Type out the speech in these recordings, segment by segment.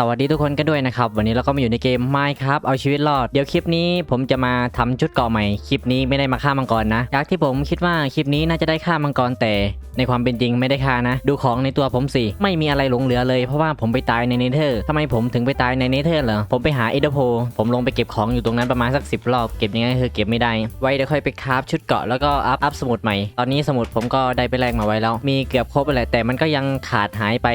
สวัสดีทุกคนกันด้วยนะครับ วันนี้เราก็มาอยู่ในเกม Minecraft เอาชีวิตรอด เดี๋ยวคลิปนี้ผมจะมาทำชุดเกาะใหม่ คลิปนี้ไม่ได้มาฆ่ามังกรนะจากที่ผมคิดว่าคลิปนี้น่าจะได้ฆ่ามังกรแต่ ในความเป็นจริงไม่ได้ฆ่านะ ดูของในตัวผมสิ ไม่มีอะไรหลงเหลือเลยเพราะว่าผมไปตายในเนเธอร์ทำไมผมถึงไปตายในเนเธอร์เหรอ ผมไปหาเอเดโพผมลงไปเก็บของอยู่ตรงนั้นประมาณสัก10รอบ เก็บยังไงคือเก็บไม่ได้ ไว้เดี๋ยวค่อยไปคราฟชุดเกาะแล้วก็อัพอัพสมุดใหม่ ตอนนี้สมุดผมก็ได้ไปแลกมาไว้แล้ว มีเกือบครบไปแหละแต่มันก็ยังขาดหายไป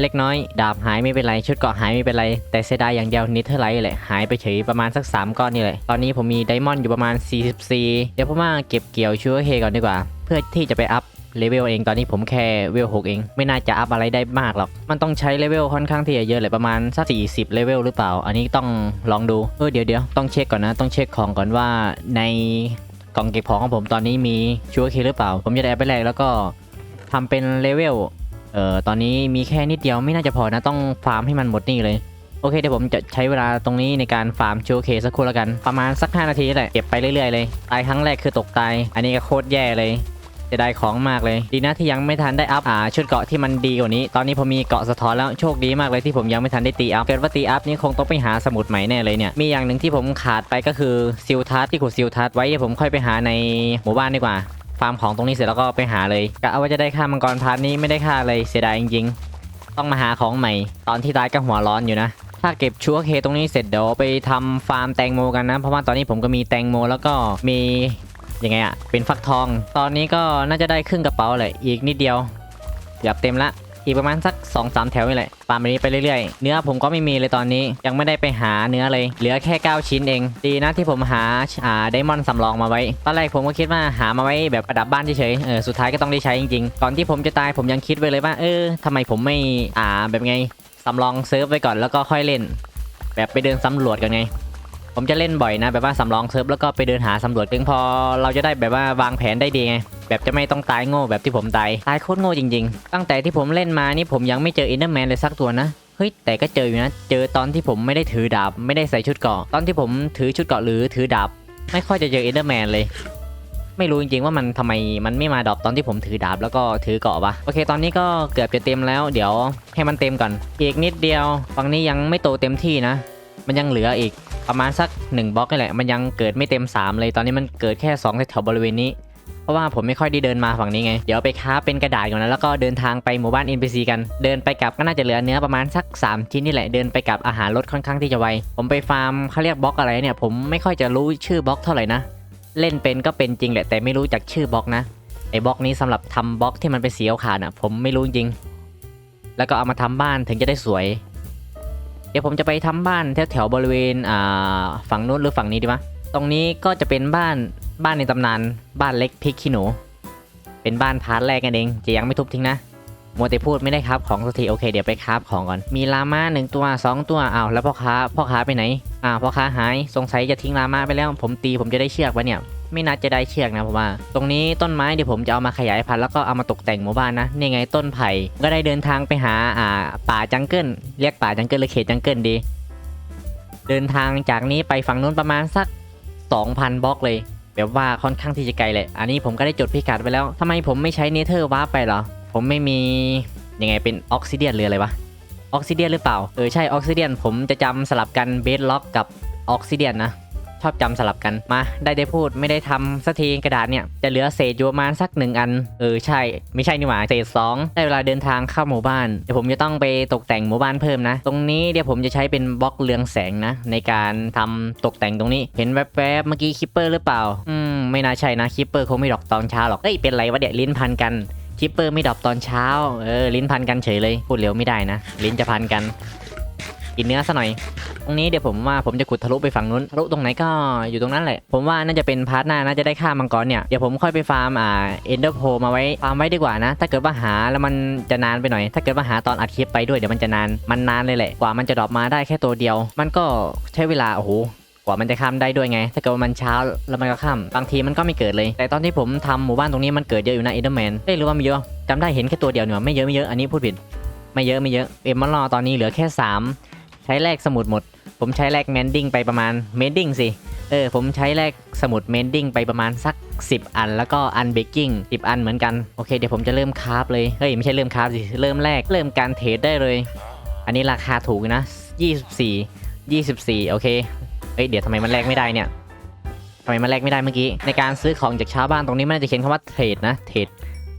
เล็กน้อย ดาบหายไม่เป็นไรชุดเกาะหายายไม่เป็นไร แต่เสียดายอย่างเดียวนิเธอร์ไลท์แหละหายไปเฉยประมาณสัก 3 ก้อนนี่แหละ ตอนนี้ผมมีไดมอนด์อยู่ประมาณ 44 เดี๋ยวผมว่าเก็บเกี่ยวชูเฮก่อนดีกว่า เพื่อที่จะไปอัพเลเวลเองตอนนี้ผมแค่เวล 6 เอง ไม่น่าจะอัพอะไรได้มากหรอก มันต้องใช้เลเวลค่อนข้างที่จะเยอะเลยประมาณสัก40 เลเวลหรือเปล่า อันนี้ต้องลองดูเออเดี๋ยวเดี๋ยวต้องเช็คก่อนนะ ต้องเช็คของก่อนว่าในกล่องเก็บของของผมตอนนี้มีชัวร์เคหรือเปล่า ผมจะได้เอาไปแลกแล้วก็ทำเป็นเลเวล เอ่อตอนนี้มีแค่นิดเดียวไม่น่าจะพอนะต้องฟาร์มให้มันหมดนี่เลยโอเคเดี๋ยวผมจะใช้เวลาตรงนี้ในการฟาร์มชูเคสักครู่แล้วกัน ประมาณสัก 5 นาทีแหละเก็บไปเรื่อยๆเลยตายครั้งแรกคือตกตาย อันนี้ก็โคตรแย่เลยจะได้ของมากเลย ดีนะที่ยังไม่ทันได้อัพอ่าชุดเกราะที่มันดีกว่านี้ ตอนนี้ผมมีเกราะสะท้อนแล้วโชคดีมากเลยที่ผมยังไม่ทันได้ตีอัพเกิดว่าตีอัพนี่คงต้องไปหาสมุดใหม่แน่เลยเนี่ยมีอย่างหนึ่งที่ผมขาดไปก็คือซิลทัสที่ขุดซิลทัสไว้เดี๋ยวผมค่อยไปหาในหมู่บ้านดีกว่า ฟาร์มของตรงนี้เสร็จแล้วก็ไปหาเลยกะเอาว่าจะได้ฆ่ามังกรพาร์ทนี้ไม่ได้ฆ่าเลยเสียดายจริงๆ ต้องมาหาของใหม่ ตอนที่ตายก็หัวร้อนอยู่นะ ถ้าเก็บชัวเคตรงนี้เสร็จเดี๋ยวไปทำฟาร์มแตงโมกันนะ เพราะว่าตอนนี้ผมก็มีแตงโมแล้วก็มียังไงอะเป็นฟักทอง ตอนนี้ก็น่าจะได้ครึ่งกระเป๋าเลยอีกนิดเดียวเกือบเต็มละ อีกประมาณสัก2อสแถวนี่แหละฟาร์มนี้ไปเรื่อยๆ เนื้อผมก็ไม่มีเลยตอนนี้ยังไม่ได้ไปหาเนื้อเลย เหลือแค่ 9 ชิ้นเอง ดีนะที่ผมหาอ่าไดมอนด์สำรองมาไว้ ตอนแรกผมก็คิดว่าหามาไว้แบบประดับบ้านเฉยๆเออสุดท้ายก็ต้องได้ใช้จริงๆ ก่อนที่ผมจะตายผมยังคิดไว้เลยว่าเออทำไมผมไม่อ่าแบบไงสำรองเซิร์ฟไว้ก่อนแล้วก็ค่อยเล่น แบบไปเดินสำรวจกันไงผมจะเล่นบ่อยนะแบบว่าสำรองเซิร์ฟแล้วก็ไปเดินหาสำรวจถึงพอเราจะได้แบบว่าวางแผนได้ดีไง แบบจะไม่ต้องตายโง่แบบที่ผมตายตายโคตรโง่จริงๆ ตั้งแต่ที่ผมเล่นมานี่ผมยังไม่เจออินเดอร์แมนเลยสักตัวนะเฮ้ยแต่ก็เจออยู่นะ เจอตอนที่ผมไม่ได้ถือดาบไม่ได้ใส่ชุดเกาะตอนที่ผมถือชุดเกาะหรือถือดาบไม่ค่อยจะเจออินเดอร์แมนเลย ไม่รู้จริงๆว่ามันทำไมมันไม่มาดรอปตอนที่ผมถือดาบแล้วก็ถือเกาะวะโอเค ตอนนี้ก็เกือบจะเต็มแล้ว เดี๋ยวให้มันเต็มก่อน อีกนิดเดียวฝั่งนี้ยังไม่โตเต็มที่นะ มันยังเหลืออีกประมาณสัก1บล็อกนี่แหละ มันยังเกิดไม่เต็ม 3 เลยตอนนี้มันเกิดแค่2แถวบริเวณนี้ เพราะว่าผมไม่ค่อยได้เดินมาฝั่งนี้ไง เดี๋ยวไปค้าเป็นกระดาษก่อนนะแล้วก็เดินทางไปหมู่บ้าน NPC กัน เดินไปกลับก็น่าจะเหลือเนื้อประมาณสัก 3 ชิ้นนี่แหละ เดินไปกลับอาหารลดค่อนข้างที่จะไว ผมไปฟาร์มเขาเรียกบล็อกอะไรเนี่ย ผมไม่ค่อยจะรู้ชื่อบล็อกเท่าไหร่นะ เล่นเป็นก็เป็นจริงแหละแต่ไม่รู้จักชื่อบล็อกนะ ไอ้บล็อกนี้สำหรับทำบล็อกที่มันเป็นสีขาวๆน่ะ ผมไม่รู้จริง แล้วก็เอามาทำบ้านถึงจะได้สวย เดี๋ยวผมจะไปทำบ้านแถวแถวๆบริเวณอ่าฝั่งนู้นหรือฝั่งนี้ดีวะตรงนี้ก็จะเป็นบ้าน บ้านในตำนานบ้านเล็กพริกขี้หนู เป็นบ้านพาร์ทแรกกันเอง จะยังไม่ทุบทิ้งนะมัวแต่พูดไม่ได้ครับของสักทีโอเคเดี๋ยวไปคราบของก่อน มีลาม่าหนึ่งตัวสองตัวอ้าวแล้วพ่อค้าพ่อค้าไปไหนอ้าวพ่อค้าหายสงสัยจะทิ้งลาม่าไปแล้ว ผมตีผมจะได้เชือกปะเนี่ยไม่น่าจะได้เชือกนะผมว่า ตรงนี้ต้นไม้เดี๋ยวผมจะเอามาขยายพันธุ์แล้วก็เอามาตกแต่งหมู่บ้านนะนี่ไงต้นไผ่ก็ได้เดินทางไปหาอ่าป่าจังเกิลเรียกป่าจังเกิลหรือเขตจังเกิลดี เดินทางจากนี้ไปฝั่งนู้นประมาณสัก 2,000บล็อกเลย แบบว่าค่อนข้างที่จะไกลเลย อันนี้ผมก็ได้จดพิกัดไปแล้วทำไมผมไม่ใช้เนเธอร์วาร์ปไปหรอ ผมไม่มียังไงเป็นออกซิเดียนหรืออะไรวะ ออกซิเดียนหรือเปล่า เออใช่ออกซิเดียนผมจะจำสลับกันเบสล็อกกับออกซิเดียนนะ ชอบจำสลับกันมาได้ได้พูดไม่ได้ทำสักทีกระดาษเนี่ยจะเหลือเศษอยู่ประมาณสักหนึ่งอันเออใช่ ไม่ใช่นี่หว่าเศษสองได้เวลาเดินทางเข้าหมู่บ้านเดี๋ยวผมจะต้องไปตกแต่งหมู่บ้านเพิ่มนะ ตรงนี้เดี๋ยวผมจะใช้เป็นบล็อกเรืองแสงนะ ในการทำตกแต่งตรงนี้ เห็นแวบๆเมื่อกี้คิปเปอร์หรือเปล่าอืมไม่น่าใช่นะคิปเปอร์คงไม่ดอกตอนเช้าหรอกเอ้ยเป็นไรวะเดี๋ยวลิ้นพันกันคิปเปอร์ไม่ดอกตอนเช้าเออลิ้นพันกันเฉยเลยพูดเร็วไม่ได้นะ ลิ้นจะพันกันกินเนื้อซะหน่อย ตรงนี้เดี๋ยวผมว่าผมจะขุดทะลุไปฝั่งนู้นทะลุตรงไหนก็อยู่ตรงนั้นแหละ ผมว่าน่าจะเป็นพาร์ทหน้าน่าจะได้ฆ่ามังกรเนี่ยเดี๋ยวผมค่อยไปฟาร์มอ่าเอนเดอร์โพมาไว้ฟาร์มไว้ดีกว่านะ ถ้าเกิดว่าหาแล้วมันจะนานไปหน่อย ถ้าเกิดว่าหาตอนอัดคลิปไปด้วยเดี๋ยวมันจะนานมันนานเลยแหละ กว่ามันจะดรอปมาได้แค่ตัวเดียว มันก็ใช้เวลาโอ้โหกว่ามันจะข้ามได้ด้วยไง ถ้าเกิดว่ามันเช้าแล้วมันก็ข้าม บางทีมันก็ไม่เกิดเลย แต่ตอนที่ผมทำหมู่บ้านตรงนี้มันเกิดเยอะอยู่นะเอเดอร์แมนเอ้รือว่ามีเยอะจำได้เห็นแค่ตัวเดียวเนี่ยไม่เยอะไม่เยอะ อันนี้พูดผิด ไม่เยอะไม่เยอะ เอ็มมอลตอนนี้เหลือแค่ 3 ใช้แลกสมุดหมด ผมใช้แลกแมนดิ้งไปประมาณเมนดิ้งสิเออผมใช้แลกสมุดเมนดิ้งไปประมาณสัก 10 อัน แล้วก็อันเบกกิ้ง10 อันเหมือนกัน โอเคเดี๋ยวผมจะเริ่มคราฟเลย เฮ้ย ไม่ใช่เริ่มคราฟสิ เริ่มแรกเริ่มการเทรดได้เลย อันนี้ราคาถูกนะ 24 24 โอเค เอ้ยเดี๋ยวทำไมมันแลกไม่ได้เนี่ยทำไมมันแลกไม่ได้เมื่อกี้ ในการซื้อของจากชาวบ้านตรงนี้มันน่าจะเขียนคำว่าเทรดนะเทรด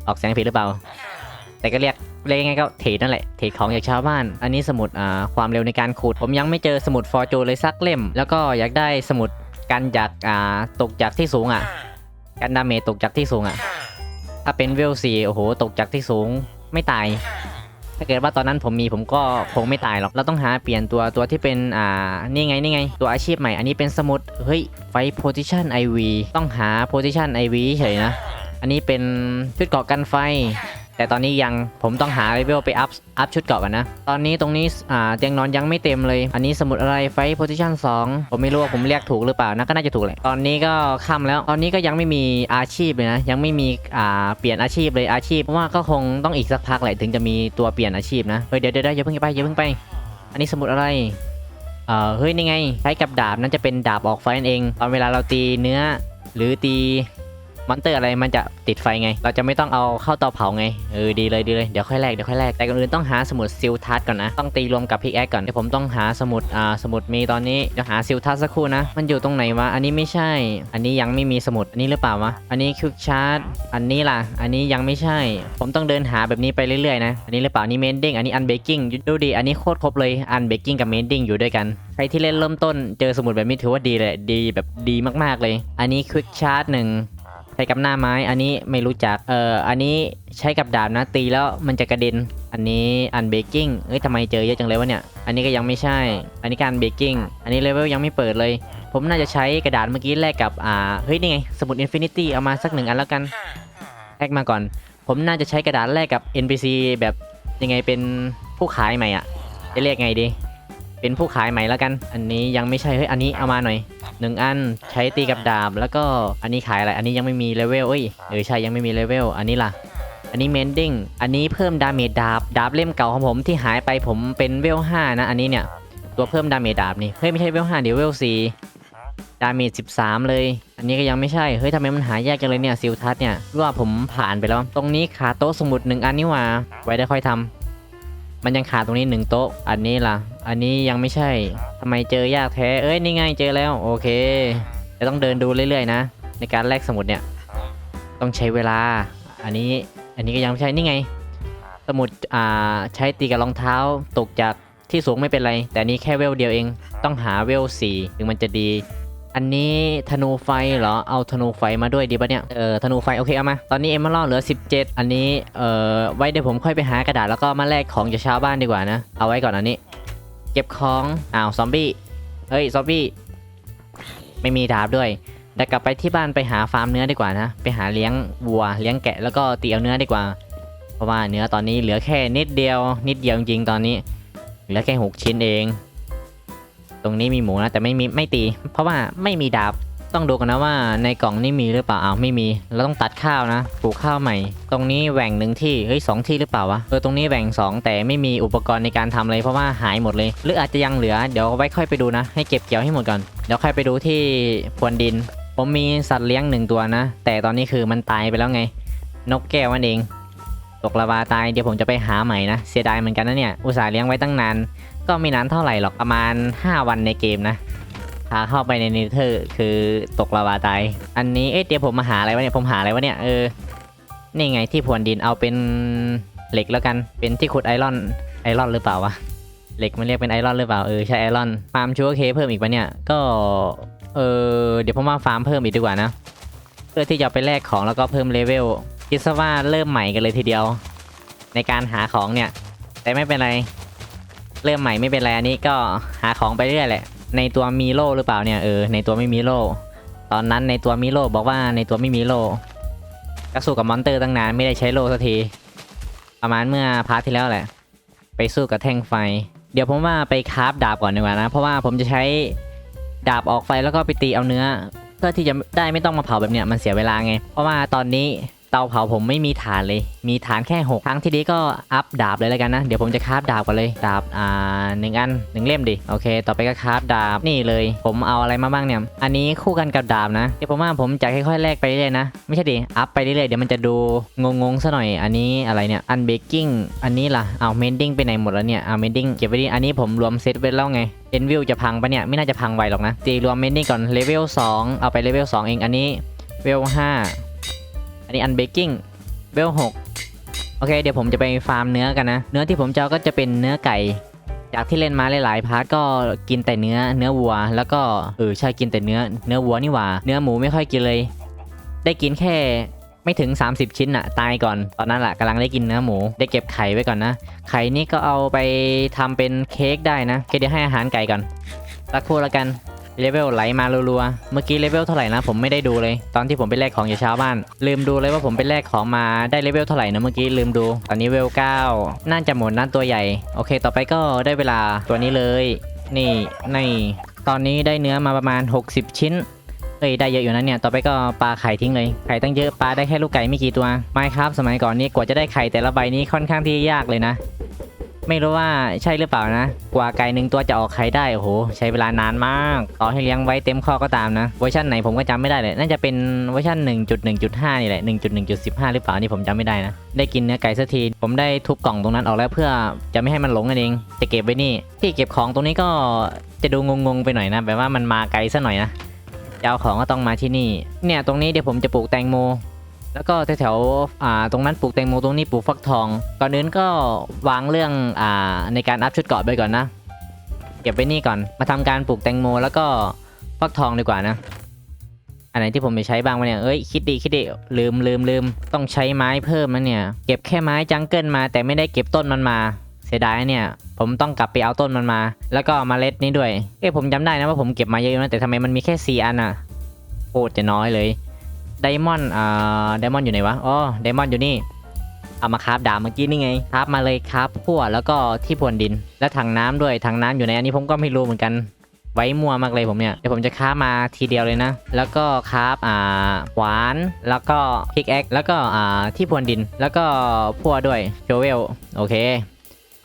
ออกเสียงผิดหรือเปล่า แต่ก็เรียกเรียกยังไงก็เทรดนั่นแหละเทรดของจากชาวบ้าน อันนี้สมุดอ่าความเร็วในการขุด ผมยังไม่เจอสมุดฟอร์จูเลยสักเล่ม แล้วก็อยากได้สมุดกันจากอ่าตกจากที่สูงอะ กันดาเมจตกจากที่สูงอะ ถ้าเป็นเวลสี่โอ้โหตกจากที่สูงไม่ตาย ถ้าเกิดว่าตอนนั้นผมมีผมก็คงไม่ตายหรอก เราต้องหาเปลี่ยนตัวตัวที่เป็นอ่านี่ไงนี่ไง ตัวอาชีพใหม่ อันนี้เป็นสมุดเฮ้ยไฟโพซิชันไอวีต้องหาโพซิชันไอวีเฉยนะ อันนี้เป็นชุดเกาะกันไฟ แต่ตอนนี้ยังผมต้องหาเลเวลไปอัพอัพชุดเกาะกันนะ ตอนนี้ตรงนี้อ่าเตียงนอนยังไม่เต็มเลย อันนี้สมุดอะไรไฟโพซิชัน2ผมไม่รู้ว่าผมเรียกถูกหรือเปล่านะก็น่าจะถูกแหละตอนนี้ก็ค่ำแล้ว ตอนนี้ก็ยังไม่มีอาชีพเลยนะ ยังไม่มีอ่าเปลี่ยนอาชีพเลยอาชีพเพราะว่าก็คงต้องอีกสักพักแหละถึงจะมีตัวเปลี่ยนอาชีพนะเฮ้ยเดี๋ยวเดี๋ยวเดี๋ยวอย่าเพิ่งไปอย่าเพิ่งไป อันนี้สมุดอะไรเอ่อเฮ้ยนี่ไงใช้กับดาบนั้นจะเป็นดาบออกไฟนั่นเอง ตอนเวลาเราตีเนื้อหรือตี มอนเตอร์อะไรมันจะติดไฟไง เราจะไม่ต้องเอาเข้าเตาเผาไง เออดีเลยดีเลย เดี๋ยวค่อยแลกเดี๋ยวค่อยแลก แต่ก่อนอื่นต้องหาสมุดซิลทัสก่อนนะ ต้องตีรวมกับพิกแอคก่อน เดี๋ยวผมต้องหาสมุด อ่า สมุดมีตอนนี้ เดี๋ยวหาซิลทัสสักครู่นะ มันอยู่ตรงไหนวะ อันนี้ไม่ใช่ อันนี้ยังไม่มีสมุด อันนี้หรือเปล่าวะ อันนี้ควิกชาร์ตอันนี้ล่ะ อันนี้ยังไม่ใช่ ผมต้องเดินหาแบบนี้ไปเรื่อยๆนะ อันนี้หรือเปล่านนี้เมนดิ้ง อันนี้อันเบกกิ้งดูดิ อันนี้โคตรครบเลย อันเบกกิ้งกับเมนดิ้งอยู่ด้วยกัน ใครที่เล่นเริ่มต้นเจอสมุดแบบนี้ถือว่าดีเลยดีแบบดีมากๆเลย อันนี้ควิกชาร์ตหนึ่ง ใช้กับหน้าไม้ อันนี้ไม่รู้จัก เอ่อ อันนี้ใช้กับดาบนะตีแล้วมันจะกระเด็น อันนี้อันเบกกิ้ง เอ้ยทำไมเจอเยอะจังเลยวะเนี่ย อันนี้ก็ยังไม่ใช่ อันนี้การเบกกิ้ง อันนี้เลเวลยังไม่เปิดเลย ผมน่าจะใช้กระดาษเมื่อกี้แลกกับ อ่า เฮ้ยนี่ไง สมุดอินฟินิตี้เอามาสักหนึ่งอันแล้วกัน แลกมาก่อน ผมน่าจะใช้กระดาษแลกกับ NPC แบบยังไงเป็นผู้ขายใหม่อะจะเรียกไงดี เป็นผู้ขายใหม่แล้วกัน อันนี้ยังไม่ใช่เฮ้ยอันนี้เอามาหน่อยหนึ่งอันใช้ตีกับดาบ แล้วก็อันนี้ขายอะไรอันนี้ยังไม่มีเลเวลเอ้ยเออใช่ยังไม่มีเลเวลอันนี้ล่ะอันนี้เมนดิ้งอันนี้เพิ่มดาเมจดาบดาบเล่มเก่าของผมที่หายไปผมเป็นเวล5นะอันนี้เนี่ยตัวเพิ่มดาเมจดาบนี่เฮ้ยไม่ใช่เวล5เดี๋ยวเวล4ดาเมจ13 เลย อันนี้ก็ยังไม่ใช่ เฮ้ยทำไมมันหายากจังเลยเนี่ยซิลทัสเนี่ยรู้ว่าผมผ่านไปแล้ว ตรงนี้ขาโต๊ะสมุดหนึ่งอันนี่ว่า ไว้ได้ค่อยทำ มันยังขาดตรงนี้หนึ่งโต๊ะ อันนี้ล่ะ อันนี้ยังไม่ใช่ ทำไมเจอยากแท้ เอ้ย นี่ไงเจอแล้ว โอเค จะต้องเดินดูเรื่อยๆนะ ในการแลกสมุดเนี่ย ต้องใช้เวลา อันนี้ อันนี้ก็ยังไม่ใช่ นี่ไง สมุด อ่า ใช้ตีกับรองเท้า ตกจากที่สูงไม่เป็นไร แต่นนี้แค่เวลเดียวเอง ต้องหาเวลสี่ถึงมันจะดี อันนี้ธนูไฟเหรอ เอาธนูไฟมาด้วยดีปะเนี่ย เออธนูไฟโอเคเอามา ตอนนี้เอ็มเมอรัลเหลือ 17 อันนี้ เอ่อ ไว้เดี๋ยวผมค่อยไปหากระดาษแล้วก็มาแลกของจากชาวบ้านดีกว่านะ เอาไว้ก่อนอันนี้ เก็บของ อ้าวซอมบี้ เฮ้ยซอมบี้ ไม่มีดาบด้วยเดี๋ยวกลับไปที่บ้านไปหาฟาร์มเนื้อดีกว่านะ ไปหาเลี้ยงวัว เลี้ยงแกะแล้วก็ตีเอาเนื้อดีกว่า เพราะว่าเนื้อตอนนี้เหลือแค่นิดเดียว นิดเดียวจริงๆตอนนี้ เหลือแค่หกชิ้นเอง รงนี้มีหมูนะแต่ไม่มีไม่ตี เพราะว่าไม่มีดาบต้องดูกันนะว่าในกล่องนี่มีหรือเปล่าอ้าวไม่มีเราต้องตัดข้าวนะปลูกข้าวใหม่ ตรงนี้แหว่งหนึ่งที่เฮ้ยสองที่หรือเปล่าวะเออตรงนี้แหว่งสองแต่ไม่มีอุปกรณ์ในการทำเลยเพราะว่าหายหมดเลย หรืออาจจะยังเหลือเดี๋ยวไว้ค่อยไปดูนะ ให้เก็บเกี่ยวให้หมดก่อนเดี๋ยวค่อยไปดูที่พรวนดิน ผมมีสัตว์เลี้ยงหนึ่งตัวนะ แต่ตอนนี้คือมันตายไปแล้วไง นกแก้วนั่นเองตกลาวาตายเดี๋ยวผมจะไปหาใหม่นะเสียดายเหมือนกันนะเนี่ยอุตส่าห์เลี้ยงไว้ตั้งนาน ก็ไม่นานเท่าไหร่หรอกประมาณ 5 วันในเกมนะพาเข้าไปในเนเธอร์คือตกลาวาตาย อันนี้เอ๊ะเดี๋ยวผมมาหาอะไรวะเนี่ยผมหาอะไรวะเนี่ยเออนี่ไงที่พวนดินเอาเป็นเหล็กแล้วกันเป็นที่ขุดไอรอนไอรอนหรือเปล่าวะเหล็กมันเรียกเป็นไอรอนหรือเปล่าเออใช่ไอรอนฟาร์มชูเกอร์เคเพิ่มอีกปะเนี่ยก็เออเดี๋ยวผมมาฟาร์มเพิ่มอีกดีกว่านะเพื่อที่จะไปแลกของแล้วก็เพิ่มเลเวลคิดซะว่าเริ่มใหม่กันเลยทีเดียว ในการหาของเนี่ย แต่ไม่เป็นไร เริ่มใหม่ไม่เป็นไรอันนี้ก็หาของไปเรื่อยแหละ ในตัวมีโลหรือเปล่าเนี่ยเออในตัวไม่มีโลตอนนั้นในตัวมีโลบอกว่าในตัวไม่มีโลก็สู้กับมอนเตอร์ตั้งนานไม่ได้ใช้โลสักที ประมาณเมื่อพาร์ทที่แล้วแหละ ไปสู้กับแท่งไฟ เดี๋ยวผมว่าไปคราฟดาบก่อนดีกว่านะ เพราะว่าผมจะใช้ดาบออกไฟแล้วก็ไปตีเอาเนื้อเพื่อที่จะได้ไม่ต้องมาเผาแบบเนี้ยมันเสียเวลาไง เพราะว่าตอนนี้าเผาผมไม่มีฐานเลย มีฐานแค่6ครั้งที่นี้ก็อัพดาบเลยแล้วกันนะ เดี๋ยวผมจะคราฟดาบก่อนเลย ดาบอ่าหนึ่งอันหนึ่งเล่มดิ โอเค ต่อไปก็คราฟดาบนี่เลย ผมเอาอะไรมาบ้างเนี่ย อันนี้คู่กันกับดาบนะ เดี๋ยวผมว่าผมจะค่อยๆแลกไปเรื่อยๆนะ ไม่ใช่ดิ อัพไปเรื่อยๆ เดี๋ยวมันจะดูงงๆซะหน่อย อันนี้อะไรเนี่ย อันเบกกิ้ง อันนี้ล่ะ เอาเมนดิ้งไปไหนหมดแล้วเนี่ย เอาเมนดิ้งเก็บไว้ดิ อันนี้ผมรวมเซตไว้แล้วไงเอ็นวิวจะพังปะเนี่ย ไม่น่าจะพังไวหรอกนะตีรวมเมนดิ้งก่อนเลเวล2เอาไปเลเวล2เอง อันนี้เวล5 อันนี้อันเบกกิ้งเวล6โอเค เดี๋ยวผมจะไปฟาร์มเนื้อกันนะ เนื้อที่ผมจะเอาก็จะเป็นเนื้อไก่ จากที่เล่นมาหลายๆพาร์ทก็กินแต่เนื้อเนื้อวัว แล้วก็เออใช่กินแต่เนื้อเนื้อวัวนี่หว่า เนื้อหมูไม่ค่อยกินเลย ได้กินแค่ไม่ถึง 30 ชิ้นอะตายก่อน ตอนนั้นแหละกำลังได้กินเนื้อหมู ได้เก็บไข่ไว้ก่อนนะ ไข่นี่ก็เอาไปทำเป็นเค้กได้นะเคเดี๋ยวให้อาหารไก่ก่อนสักครู่แล้วกัน เลเวลไหลมารัวๆ เมื่อกี้เลเวลเท่าไหร่นะผมไม่ได้ดูเลย ตอนที่ผมไปแลกของอยู่เช้าบ้าน ลืมดูเลยว่าผมไปแลกของมาได้เลเวลเท่าไหร่นะเมื่อกี้ลืมดู ตอนนี้เวล9น่าจะหมดนั่นตัวใหญ่ โอเค ต่อไปก็ได้เวลาตัวนี้เลย นี่นี่ตอนนี้ได้เนื้อมาประมาณ 60 ชิ้นเอ้ยได้เยอะอยู่นะเนี่ย ต่อไปก็ปลาไข่ทิ้งเลย ไข่ตั้งเยอะ ปลาได้แค่ลูกไก่ไม่กี่ตัว ไม่ครับ สมัยก่อนนี้กว่าจะได้ไข่แต่ละใบนี้ค่อนข้างที่ยากเลยนะ ไม่รู้ว่าใช่หรือเปล่านะ กว่าไก่หนึ่งตัวจะออกไข่ได้โอ้โหใช้เวลานานมากต่อให้เลี้ยงไว้เต็มข้อก็ตามนะเวอร์ชันไหนผมก็จำไม่ได้เลยน่าจะเป็นเวอร์ชัน1.1.5นี่แหละ1.1.15 หรือเปล่านี่ผมจำไม่ได้นะ ได้กินเนื้อไก่สักทีผมได้ทุบกล่องตรงนั้นออกแล้วเพื่อจะไม่ให้มันหลงกันเองจะเก็บไว้นี่ ที่เก็บของตรงนี้ก็จะดูงงๆไปหน่อยนะแบบว่ามันมาไกลซะหน่อยนะจะเอาของก็ต้องมาที่นี่ เนี่ยตรงนี้เดี๋ยวผมจะปลูกแตงโม แล้วก็แถวๆอ่าตรงนั้นปลูกแตงโมตรงนี้ปลูกฟักทอง ก่อนอื่นก็วางเรื่องอ่าในการอัพชุดเกาะไปก่อนนะ เก็บไว้นี่ก่อน มาทำการปลูกแตงโมแล้วก็ฟักทองดีกว่านะ อันไหนที่ผมไปใช้บ้างวะเนี่ย เอ้ยคิดดีคิดดีลืมลืมลืมต้องใช้ไม้เพิ่มนะเนี่ย เก็บแค่ไม้จังเกิลมา แต่ไม่ได้เก็บต้นมันมา เสียดายเนี่ย ผมต้องกลับไปเอาต้นมันมา แล้วก็เมล็ดนี้ด้วย เอ้ยผมจำได้นะว่าผมเก็บมาเยอะนะแต่ทำไมมันมีแค่สี่อันอะโคตรจะน้อยเลย ไดมอนด์อ่าไดมอนด์อยู่ไหนวะอ๋อไดมอนด์อยู่นี่ เอามาคราฟดาบเมื่อกี้นี่ไงคราฟมาเลยครับพั่วแล้วก็ที่พรวนดิน และถังน้ำด้วยถังน้ำอยู่ในอันนี้ผมก็ไม่รู้เหมือนกัน ไว้มัวมากเลยผมเนี่ยเดี๋ยวผมจะคราฟมาทีเดียวเลยนะ แล้วก็คราฟอ่าหวานแล้วก็พิกแอคแล้วก็อ่าที่พรวนดิน แล้วก็พั่วด้วยโชเวลโอเค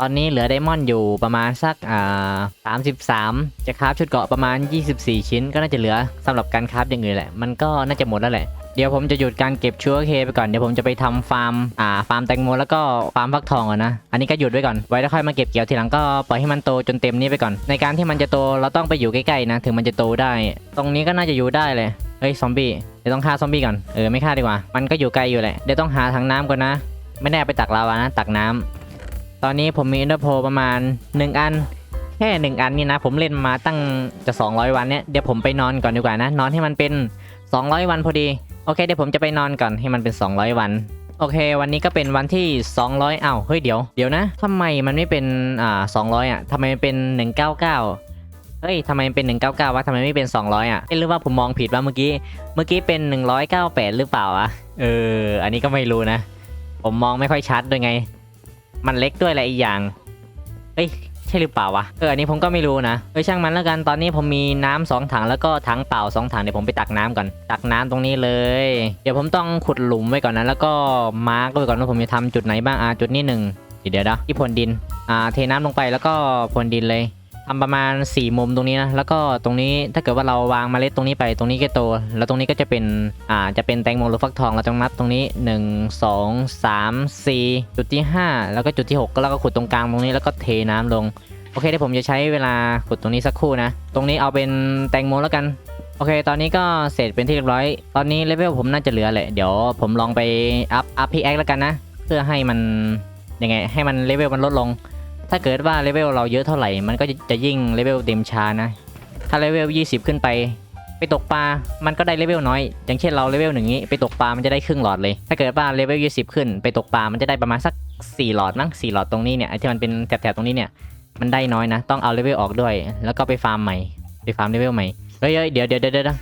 ตอนนี้เหลือไดมอนด์อยู่ประมาณสักอ่า33จะคราฟชุดเกาะประมาณ 24 ชิ้นก็น่าจะเหลือสำหรับการคราฟอย่างอื่นแหละ มันก็น่าจะหมดแล้วแหละ เดี๋ยวผมจะหยุดการเก็บชัวร์เคไปก่อน เดี๋ยวผมจะไปทำฟาร์ม อ่า ฟาร์มแตงโมแล้วก็ฟาร์มฟักทองก่อนนะ อันนี้ก็หยุดไว้ก่อน ไว้แล้วค่อยมาเก็บเกี่ยวทีหลังก็ปล่อยให้มันโตจนเต็มนี้ไปก่อน ในการที่มันจะโตเราต้องไปอยู่ใกล้ๆนะ ถึงมันจะโตได้ ตรงนี้ก็น่าจะอยู่ได้เลย เฮ้ยซอมบี้ เดี๋ยวต้องฆ่าซอมบี้ก่อน เออไม่ฆ่าดีกว่า มันก็อยู่ไกลอยู่แหละ เดี๋ยวต้องหาถังน้ำก่อนนะ ไม่แน่ไปตักลาวานะ ตักน้ำตอนนี้ผมมีอินเตอร์โพประมาณ 1 อันแค่1อันนี่นะ ผมเล่นมาตั้งจะ 200 วันเนี่ยเดี๋ยวผมไปนอนก่อนดีกว่านะ นอนให้มันเป็น 200 วันพอดี โอเคเดี๋ยวผมจะไปนอนก่อนให้มันเป็น 200 วัน โอเค วันนี้ก็เป็นวันที่ 200อ้าวเฮ้ยเดี๋ยวเดี๋ยวนะทำไมมันไม่เป็นอ่า200อะทำไมมันเป็น 199เฮ้ยทำไมมันเป็น 199วะทำไมไม่เป็น 200 อะเอ๊ะหรือว่าผมมองผิดว่าเมื่อกี้เมื่อกี้เป็น 198 หรือเปล่าอะเอออันนี้ก็ไม่รู้นะ ผมมองไม่ค่อยชัดด้วยไง มันเล็กด้วยแหละอีกอย่างเอ้ย ช่หรือเปล่าวะ เออ อันนี้ผมก็ไม่รู้นะเออช่างมันแล้วกัน ตอนนี้ผมมีน้ำสองถังแล้วก็ถังเปล่าสองถังเดี๋ยวผมไปตักน้ำก่อน ตักน้ำตรงนี้เลย เดี๋ยวผมต้องขุดหลุมไว้ก่อนนะแล้วก็มาร์กไว้ก่อนว่าผมจะทำจุดไหนบ้าง อ่าจุดนี้หนึ่งเดี๋ยวเดี๋ยวนะที่พรวนดิน อ่า เทน้ำลงไปแล้วก็พรวนดินเลย ทำประมาณ4ี่มุมตรงนี้นะ แล้วก็ตรงนี้ถ้าเกิดว่าเราวางเมล็ดตรงนี้ไปตรงนี้ก็โต แล้วตรงนี้ก็จะเป็น อ่า จะเป็นแตงโมหรือฟักทอง เราต้องนับตรงนี้ 1 2 3 4 จุดที่ 5 แล้วก็จุดที่ 6 ก็แล้วก็ขุดตรงกลางตรงนี้แล้วก็เทน้ำลง โอเคเดี๋ยวผมจะใช้เวลาขุดตรงนี้สักครู่นะ ตรงนี้เอาเป็นแตงโมแล้วกัน โอเค ตอนนี้ก็เสร็จเป็นที่เรียบร้อย ตอนนี้เลเวลผมน่าจะเหลือแหละ เดี๋ยวผมลองไปอัพ อัพพีแอคแล้วกันนะ เพื่อให้มันยังไง ให้มันเลเวลมันลดลง ถ้าเกิดว่าเลเวลเราเยอะเท่าไหร่ มันก็จะยิ่งเลเวลเต็มช้านะ ถ้าเลเวล 20 ขึ้นไป ไปตกปลา มันก็ได้เลเวลน้อย อย่างเช่นเราเลเวลหนึ่งนี้ ไปตกปลา มันจะได้ครึ่งหลอดเลย ถ้าเกิดว่าเลเวล 20 ขึ้น ไปตกปลา มันจะได้ประมาณสัก 4 หลอดมั้ง 4 หลอดตรงนี้เนี่ย ไอ้ที่มันเป็นแถบๆตรงนี้เนี่ย มันได้น้อยนะ ต้องเอาเลเวลออกด้วย แล้วก็ไปฟาร์มใหม่ ไปฟาร์มเลเวลใหม่ เฮ้ยเฮ้ยเดี๋ยวเดี๋ยวเดี๋ยวเดี๋ยว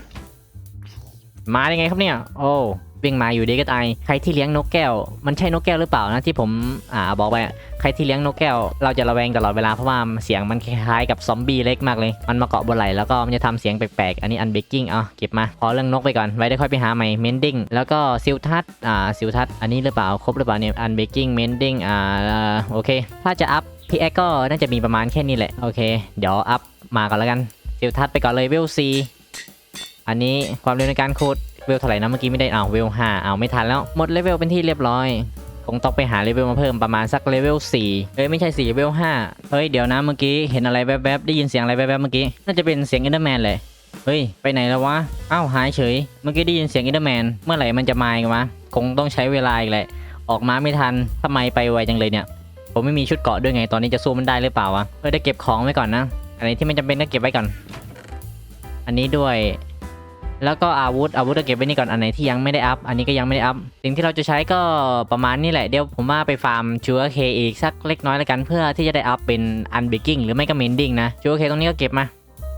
มาได้ไงครับเนี่ย โอ้ วิ่งมาอยู่ดีก็ตาย ใครที่เลี้ยงนกแก้ว มันใช่นกแก้วหรือเปล่านะที่ผมอ่าบอกไปใครที่เลี้ยงนกแก้ว เราจะระแวงตลอดเวลาเพราะว่าเสียงมันคล้ายกับซอมบี้เล็กมากเลย มันมาเกาะบนไหล่แล้วก็มันจะทำเสียงแปลกๆ อันนี้อันเบกกิ้งเอาเก็บมา พอเรื่องนกไปก่อน ไว้ได้ค่อยไปหาใหม่เมนดิ้งแล้วก็ซิลทัศอ่าซิลทัศอันนี้หรือเปล่าครบหรือเปล่าเนี่ยอันเบกกิ้งเมนดิ้งอ่าโอเค ถ้าจะอัพพี่แอก็น่าจะมีประมาณแค่นี้แหละโอเค เดี๋ยวอัพมาก่อนแล้วกันซิลทัศไปก่อนเลยเวลซีอันนี้ความเร็วในการขุด เวลเท่าไหร่นะเมื่อกี้ไม่ได้อ้าวเวลห้าอ้าวไม่ทันแล้วหมดเลเวลเป็นที่เรียบร้อยคงต้องไปหาเลเวลมาเพิ่มประมาณสักเลเวล4เอ้ยไม่ใช่4เลเวล5เฮ้ยเดี๋ยวนะเมื่อกี้เห็นอะไรแวบๆได้ยินเสียงอะไรแวบๆเมื่อกี้น่าจะเป็นเสียงเอนเดอร์แมนเลยเฮ้ยไปไหนแล้ววะอ้าวหายเฉย เมื่อกี้ได้ยินเสียงเอนเดอร์แมนเมื่อไหร่มันจะมาอีกวะคงต้องใช้เวลาอีกแหละออกมาไม่ทันทำไมไปไวจังเลยเนี่ย ผมไม่มีชุดเกาะด้วยไงตอนนี้จะสู้มันได้หรือเปล่าวะเออได้เก็บของไว้ก่อนนะอันไหนที่ไม่จำเป็นก็เก็บไว้ก่อน อันนี้ด้วย แล้วก็อาวุธอาวุธก็เก็บไว้นี่ก่อนอันไหนที่ยังไม่ได้อัพอันนี้ก็ยังไม่ได้อัพสิ่งที่เราจะใช้ก็ประมาณนี้แหละเดี๋ยวผมว่าไปฟาร์มชัวเคอีกสักเล็กน้อยแล้วกันเพื่อที่จะได้อัพเป็นอันเบกกิ้งหรือไม่ก็เมนดิ้งนะชัวเคตรงนี้ก็เก็บมา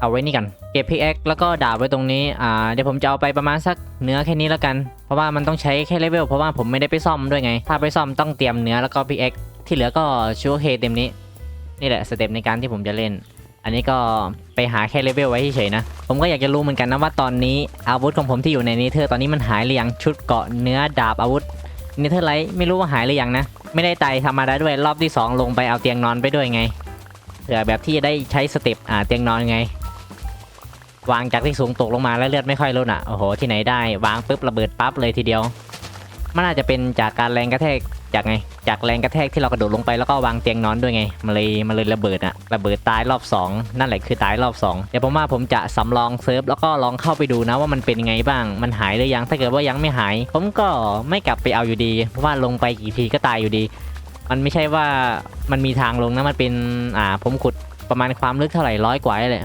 เอาไว้นี่กันเก็บพิกแอคแล้วก็ดาบไว้ตรงนี้อ่าเดี๋ยวผมจะเอาไปประมาณสักเนื้อแค่นี้แล้วกัน เพราะว่ามันต้องใช้แค่เลเวลเพราะว่าผมไม่ได้ไปซ่อมด้วยไง ถ้าไปซ่อมต้องเตรียมเนื้อแล้วก็พิกแอคที่เหลือก็ชัวเคเต็มนี้ นี่แหละสเต็ปในการที่ผมจะเล่น อันนี้ก็ไปหาแค่เลเวลไว้เฉยๆนะ ผมก็อยากจะรู้เหมือนกันนะว่าตอนนี้อาวุธของผมที่อยู่ในนี้เธอตอนนี้มันหายหรือยังชุดเกาะเนื้อดาบอาวุธเนเธอร์ไลท์ไม่รู้ว่าหายหรือยังนะ ไม่ได้ไต่ธรรมดาด้วยรอบที่ 2 ลงไปเอาเตียงนอนไปด้วยไงเผื่อแบบที่จะได้ใช้สเต็ปอ่าเตียงนอนไง วางจากที่สูงตกลงมาแล้วเลือดไม่ค่อยลดอะโอ้โหที่ไหนได้ วางปุ๊บระเบิดปั๊บเลยทีเดียว มันอาจจะเป็นจากการแรงกระแทก จากไง จากแรงกระแทกที่เรากระโดดลงไปแล้วก็วางเตียงนอนด้วยไงมันเลยมันเลยระเบิดอะระเบิดตายรอบ2นั่นแหละคือตายรอบ2เดี๋ยวผมว่าผมจะสำรองเซิร์ฟแล้วก็ลองเข้าไปดูนะว่ามันเป็นไงบ้าง มันหายหรือยัง ถ้าเกิดว่ายังไม่หาย ผมก็ไม่กลับไปเอาอยู่ดี เพราะว่าลงไปกี่ทีก็ตายอยู่ดี มันไม่ใช่ว่ามันมีทางลงนะ มันเป็น อ่า ผมขุดประมาณความลึกเท่าไหร่ร้อยกว่าเลย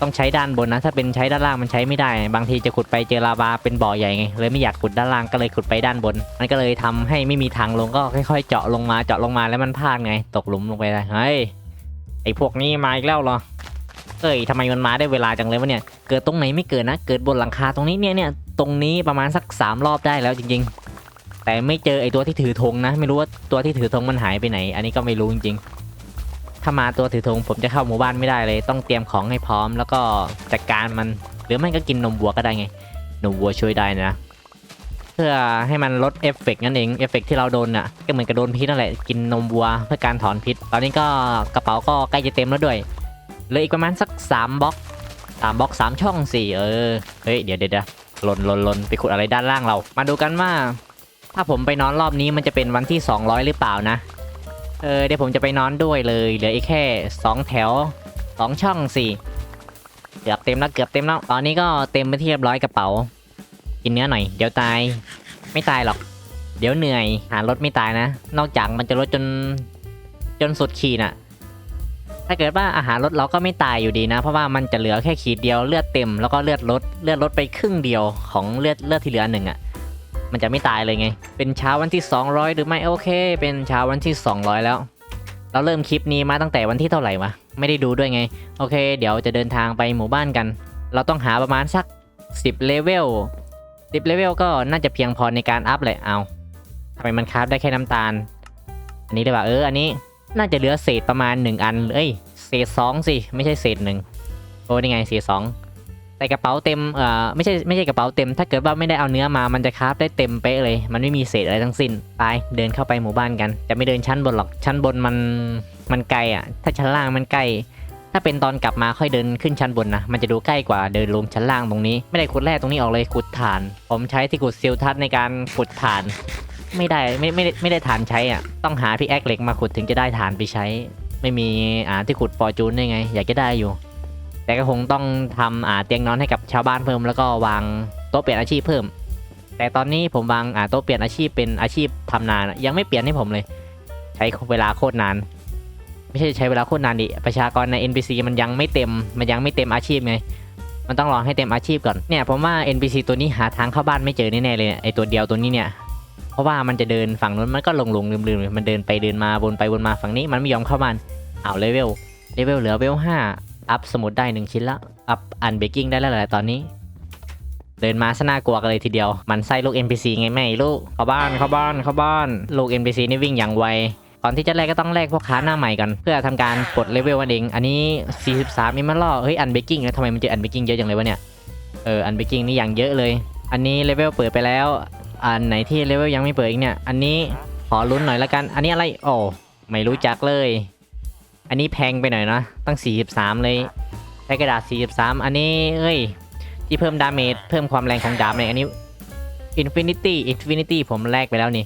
ต้องใช้ด้านบนนะ ถ้าเป็นใช้ด้านล่างมันใช้ไม่ได้ บางทีจะขุดไปเจอลาวาเป็นบ่อใหญ่ไงเลยไม่อยากขุดด้านล่างก็เลยขุดไปด้านบน มันก็เลยทำให้ไม่มีทางลงก็ค่อยๆ เจาะลงมาเจาะลงมาแล้วมันพลาดไง ตกหลุมลงไปเลยเฮ้ยไอพวกนี้มาอีกแล้วเหรอเอ้ยทำไมมันมาได้เวลาจังเลยวะเนี่ยเกิดตรงไหนไม่เกิดนะ เกิดบนหลังคาตรงนี้เนี่ยเนี่ยตรงนี้ประมาณสักสามรอบได้แล้วจริง ๆ แต่ไม่เจอไอตัวที่ถือธงนะ ไม่รู้ว่าตัวที่ถือธงมันหายไปไหน อันนี้ก็ไม่รู้จริงๆ ถ้ามาตัวถือธงผมจะเข้าหมู่บ้านไม่ได้เลย ต้องเตรียมของให้พร้อม แล้วก็จัดการมันหรือไม่ก็กินนมวัวก็ได้ไง นมวัวช่วยได้นะเพื่อให้มันลดเอฟเฟกต์นั่นเองเอฟเฟกต์ที่เราโดนอะก็เหมือนกับโดนพิษนั่นแหละกินนมวัวเพื่อการถอนพิษ ตอนนี้ก็กระเป๋าก็ใกล้จะเต็มแล้วด้วยเหลืออีกประมาณสัก3บล็อกสามบล็อกสามช่องสี่เออเฮ้ยเดี๋ยวเดี๋ยวเดี๋ยวหล่นหล่นหล่นไปขุดอะไรด้านล่างเรา มาดูกันว่า ถ้าผมไปนอนรอบนี้มันจะเป็นวันที่ 200 หรือเปล่านะ เออเดี๋ยวผมจะไปนอนด้วยเลย เหลืออีกแค่2แถว2ช่องสี่เกือบเต็มแล้วเกือบเต็มแล้ว ตอนนี้ก็เต็มไปที่เรียบร้อยกระเป๋า กินเนื้อหน่อย เดี๋ยวตาย ไม่ตายหรอก เดี๋ยวเหนื่อย หารถไม่ตายนะ นอกจากมันจะลดจนจนสุดขีดน่ะ ถ้าเกิดว่าอาหารลดเราก็ไม่ตายอยู่ดีนะ เพราะว่ามันจะเหลือแค่ขีดเดียวเลือดเต็มแล้วก็เลือดลดเลือดลดไปครึ่งเดียวของเลือดเลือดที่เหลือหนึ่งอะ มันจะไม่ตายเลยไง เป็นเช้าวันที่ 200 หรือไม่โอเค เป็นเช้าวันที่ 200 แล้ว เราเริ่มคลิปนี้มาตั้งแต่วันที่เท่าไหร่วะ ไม่ได้ดูด้วยไง โอเค เดี๋ยวจะเดินทางไปหมู่บ้านกัน เราต้องหาประมาณสัก 10 เลเวล 10 เลเวลก็น่าจะเพียงพอในการอัพเลยเอาทำไมมันคราฟได้แค่น้ำตาล อันนี้ได้ป่ะเออ อันนี้น่าจะเหลือเศษประมาณ 1 อัน เอ้ย เศษ2สิ ไม่ใช่เศษหนึ่งโอ้ยยัไงเศษ2 แต่กระเป๋าเต็มเอ่อไม่ใช่ไม่ใช่กระเป๋าเต็ม ถ้าเกิดว่าไม่ได้เอาเนื้อมามันจะคราฟได้เต็มเป๊ะเลย มันไม่มีเศษอะไรทั้งสิ้นไปเดินเข้าไปหมู่บ้านกัน จะไม่เดินชั้นบนหรอกชั้นบนมันมันไกลอะ ถ้าชั้นล่างมันใกล้ถ้าเป็นตอนกลับมาค่อยเดินขึ้นชั้นบนนะ มันจะดูใกล้กว่าเดินลงชั้นล่างตรงนี้ ไม่ได้ขุดแร่ตรงนี้ออกเลยขุดฐาน ผมใช้ที่ขุดซิลทัศในการขุดฐาน ไม่ได้ไม่ไม่ไม่ได้ฐานใช้อะ ต้องหาพี่แอคเหล็กมาขุดถึงจะได้ฐานไปใช้ ไม่มีอ่าที่ขุดฟอร์จูนได้ไง อยากจะได้อยู่ แต่ก็คงต้องทำอ่าเตียงนอนให้กับชาวบ้านเพิ่ม แล้วก็วางโต๊ะเปลี่ยนอาชีพเพิ่ม แต่ตอนนี้ผมวางอ่าโต๊ะเปลี่ยนอาชีพเป็นอาชีพทำนานะยังไม่เปลี่ยนให้ผมเลย ใช้เวลาโคตรนาน ไม่ใช่ใช้เวลาโคตรนานดิประชากรใน NPC มันยังไม่เต็มมันยังไม่เต็มอาชีพไงมันต้องรอให้เต็มอาชีพก่อนเนี่ยผมว่า NPC ตัวนี้หาทางเข้าบ้านไม่เจอแน่ๆเลยไอตัวเดียวตัวนี้เนี่ยเพราะว่ามันจะเดินฝั่งนู้นมันก็หลงหลงลืมลืมมันเดินไปเดินมาวนไปวนมาฝั่งนี้มันไม่ยอมเข้าบ้านเอาเลเวลเลเวลเหลือเลเวลห้า อัพสมุดได้หนึ่งชิ้นละ อัพอันเบกกิ้งได้แล้วแหละตอนนี้ เดินมาซะน่ากลัวกันเลยทีเดียว มันไส้ลูก NPC ไงแม่ไอ้ลูกเข้าบ้านเข้าบ้านเข้าบ้าน ลูก NPC นี่วิ่งอย่างไวก่อนที่จะแลกก็ต้องแลกพวกค้าหน้าใหม่ก่อนเพื่อทำการกดเลเวลกันเอง อันนี้ 43มิมล่อเฮ้ยอันเบกกิ้งแล้วทำไมมันเจออันเบกกิ้งเยอะจังเลยวะเนี่ยเอออันเบกกิ้งนี่อย่างเยอะเลย อันนี้เลเวลเปิดไปแล้ว อันไหนที่เลเวลยังไม่เปิดอีกเนี่ย อันนี้ขอลุ้นหน่อยละกัน อันนี้อะไรโอ้ไม่รู้จักเลย อันนี้แพงไปหน่อยนะตั้ง 43 เลยใช้กระดาษ 43 อันนี้เอ้ย ที่เพิ่มดาเมจเพิ่มความแรงของดาบเนี่ยอันนี้ Infinity Infinity ผมแลกไปแล้วนี่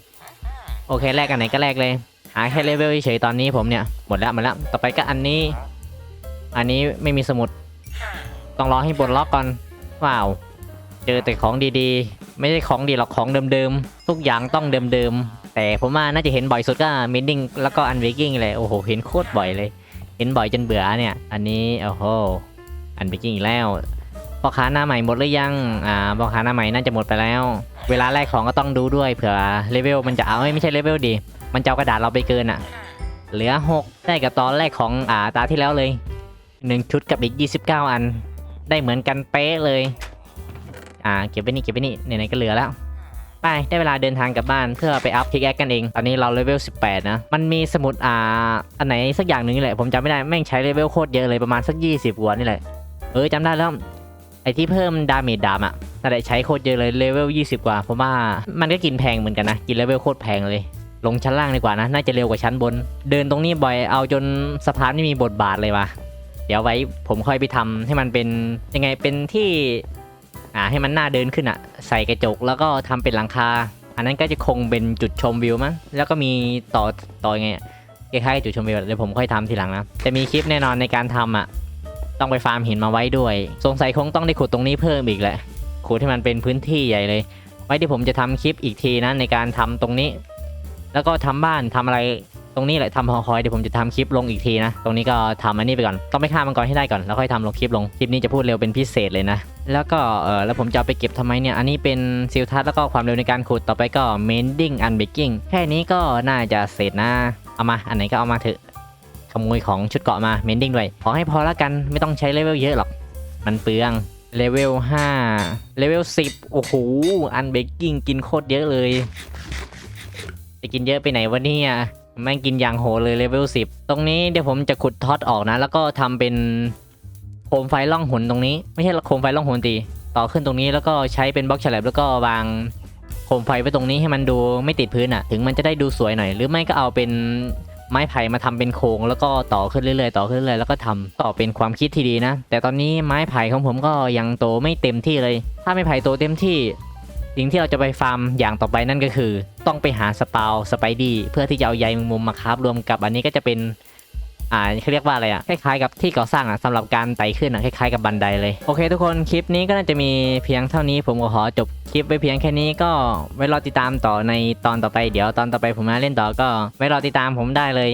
โอเคแลกกันไหนก็แลกเลยหาแค่เลเวลเฉยๆตอนนี้ผมเนี่ย หมดแล้วหมดแล้วต่อไปก็อันนี้ อันนี้ไม่มีสมุด ต้องรอให้บนล็อกก่อนว้าวเจอแต่ของดีๆ ไม่ใช่ของดีหรอกของเดิมๆ ทุกอย่างต้องเดิมๆ แต่ผมว่าน่าจะเห็นบ่อยสุดก็มินดิ้งแล้วก็อันเวกิ้งเลย โอ้โห เห็นโคตรบ่อยเลย เห็นบ่อยจนเบื่อเนี่ย อันนี้ โอ้โห อันเวกิ้งอีกแล้วพ่อค้าหน้าใหม่หมดหรือยัง อ่าพ่อค้าหน้าใหม่น่าจะหมดไปแล้ว เวลาแลกของก็ต้องดูด้วยเผื่อเลเวลมันจะเอาเอ้ยไม่ใช่เลเวลดี มันจะกระดาษเราไปเกินอะ เหลือ 6 ได้กับตอนแรกของอ่าตาที่แล้วเลยหนึ่งชุดกับอีก 29 อัน ได้เหมือนกันเป๊ะเลย อ่าเก็บไว้นี่เก็บไว้นี่ไหนๆก็เหลือแล้ว ไปได้เวลาเดินทางกลับบ้านเพื่อไปอัพพิกแอคกันเอง ตอนนี้เราเลเวล 18 นะ มันมีสมุดอ่าอันไหนสักอย่างหนึ่งนี่แหละผมจำไม่ได้แม่งใช้เลเวลโคตรเยอะเลยประมาณสัก 20กว่านี่แหละเออจำได้แล้วไอที่เพิ่มดาเมจดามอะนั่นแหละใช้โคตรเยอะเลยเลเวล 20 กว่าเพราะว่ามันก็กินแพงเหมือนกันนะกินเลเวลโคตรแพงเลยลงชั้นล่างดีกว่านะ น่าจะเร็วกว่าชั้นบน เดินตรงนี้บ่อย เอาจนสะพานไม่มีบทบาทเลยว่ะ เดี๋ยวไว้ผมค่อยไปทำให้มันเป็นยังไงเป็นที่ อ่าให้มันน่าเดินขึ้นอะใส่กระจกแล้วก็ทำเป็นหลังคา อันนั้นก็จะคงเป็นจุดชมวิวมั้งแล้วก็มีต่อต่อยังไงคล้ายๆจุดชมวิวเดี๋ยวผมค่อยทำทีหลังนะจะมีคลิปแน่นอนในการทำอะต้องไปฟาร์มหินมาไว้ด้วย สงสัยคงต้องได้ขุดตรงนี้เพิ่มอีกแหละขุดให้มันเป็นพื้นที่ใหญ่เลย ไว้ที่ผมจะทำคลิปอีกทีนะในการทำตรงนี้ แล้วก็ทำบ้านทำอะไร ตรงนี้แหละทำหอคอยเดี๋ยวผมจะทำคลิปลงอีกทีนะ ตรงนี้ก็ทำอันนี้ไปก่อน ต้องไปฆ่ามันก่อนให้ได้ก่อน แล้วค่อยทำลงคลิปลง คลิปนี้จะพูดเร็วเป็นพิเศษเลยนะ แล้วก็เออแล้วผมจะไปเก็บทำไมเนี่ย อันนี้เป็นซิลทัสแล้วก็ความเร็วในการขุด ต่อไปก็เมนดิ้งอันเบกกิ้ง แค่นี้ก็น่าจะเสร็จนะ เอามา อันไหนก็เอามาเถอะ ขโมยของชุดเกาะมาเมนดิ้งด้วย ขอให้พอละกัน ไม่ต้องใช้เลเวลเยอะหรอก มันเปลือง เลเวล5เลเวล10 โอ้โห อันเบกกิ้งกินโคตรเยอะเลย จะกินเยอะไปไหนวะเนี่ย แม่งกินยางโหเลยเลเวล10ตรงนี้เดี๋ยวผมจะขุดท็อตออกนะ แล้วก็ทำเป็นโคมไฟล่องหนตรงนี้ ไม่ใช่โคมไฟล่องหนตีต่อขึ้นตรงนี้แล้วก็ใช้เป็นบล็อกฉลบแล้วก็วางโคมไฟไว้ตรงนี้ให้มันดูไม่ติดพื้นอะ่ะ ถึงมันจะได้ดูสวยหน่อย หรือไม่ก็เอาเป็นไม้ไผ่มาทำเป็นโครงแล้วก็ต่อขึ้นเรื่อยๆต่อขึ้นเรื่อยๆแล้วก็ทำต่อเป็นความคิดที่ดีนะ แต่ตอนนี้ไม้ไผ่ของผมก็ยังโตไม่เต็มที่เลย ถ้าไม้ไผ่โตเต็มที่ สิ่งที่เราจะไปฟาร์มอย่างต่อไปนั่นก็คือ ต้องไปหาสปาวสไปดี้เพื่อที่จะเอาใยมุมมาคราฟรวมกับอันนี้ก็จะเป็นอ่าเขาเรียกว่าอะไรอะคล้ายๆกับที่ก่อสร้างอะสำหรับการไต่ขึ้นอะคล้ายๆกับบันไดเลย โอเคทุกคนคลิปนี้ก็น่าจะมีเพียงเท่านี้ผมก็ขอจบคลิปไว้เพียงแค่นี้ก็ไว้รอติดตามต่อในตอนต่อไปเดี๋ยวตอนต่อไปผมมาเล่นต่อก็ไว้รอติดตามผมได้เลย